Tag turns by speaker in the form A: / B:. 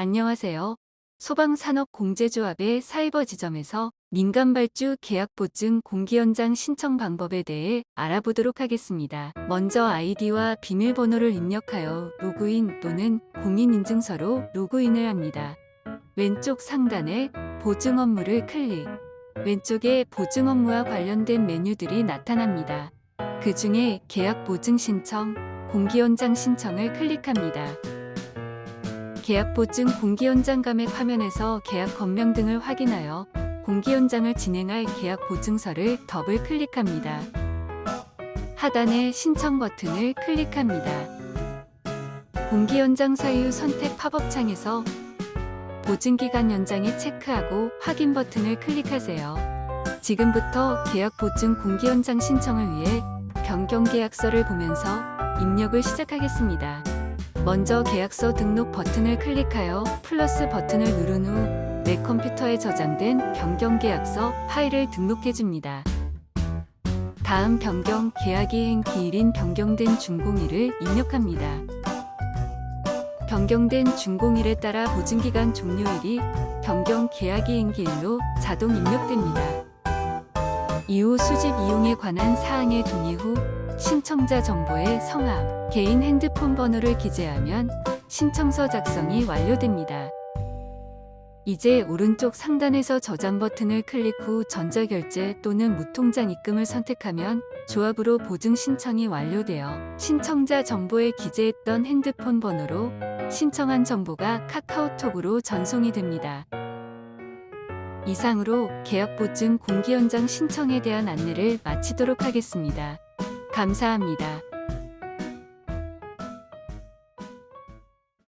A: 안녕하세요. 소방산업공제조합의 사이버 지점에서 민간발주 계약 보증 공기 연장 신청 방법에 대해 알아보도록 하겠습니다. 먼저 아이디와 비밀번호를 입력하여 로그인 또는 공인인증서로 로그인을 합니다. 왼쪽 상단에 보증 업무를 클릭. 왼쪽에 보증 업무와 관련된 메뉴들이 나타납니다. 그 중에 계약 보증 신청, 공기 연장 신청을 클릭합니다. 계약 보증 공기 연장 감액 화면에서 계약 건명 등을 확인하여 공기 연장을 진행할 계약 보증서를 더블 클릭합니다. 하단의 신청 버튼을 클릭합니다. 공기 연장 사유 선택 팝업 창에서 보증 기간 연장에 체크하고 확인 버튼을 클릭하세요. 지금부터 계약 보증 공기 연장 신청을 위해 변경 계약서를 보면서 입력을 시작하겠습니다. 먼저 계약서 등록 버튼을 클릭하여 플러스 버튼을 누른 후 내 컴퓨터에 저장된 변경 계약서 파일을 등록해 줍니다. 다음 변경 계약 이 행 기일인 변경된 준공일을 입력합니다. 변경된 준공일에 따라 보증기간 종료일이 변경 계약 이 행 기일로 자동 입력됩니다. 이후 수집 이용에 관한 사항에 동의 후 신청자 정보의 성함, 개인 핸드폰 번호를 기재하면 신청서 작성이 완료됩니다. 이제 오른쪽 상단에서 저장 버튼을 클릭 후 전자결제 또는 무통장 입금을 선택하면 조합으로 보증 신청이 완료되어 신청자 정보에 기재했던 핸드폰 번호로 신청한 정보가 카카오톡으로 전송이 됩니다. 이상으로 계약보증 공기연장 신청에 대한 안내를 마치도록 하겠습니다. 감사합니다.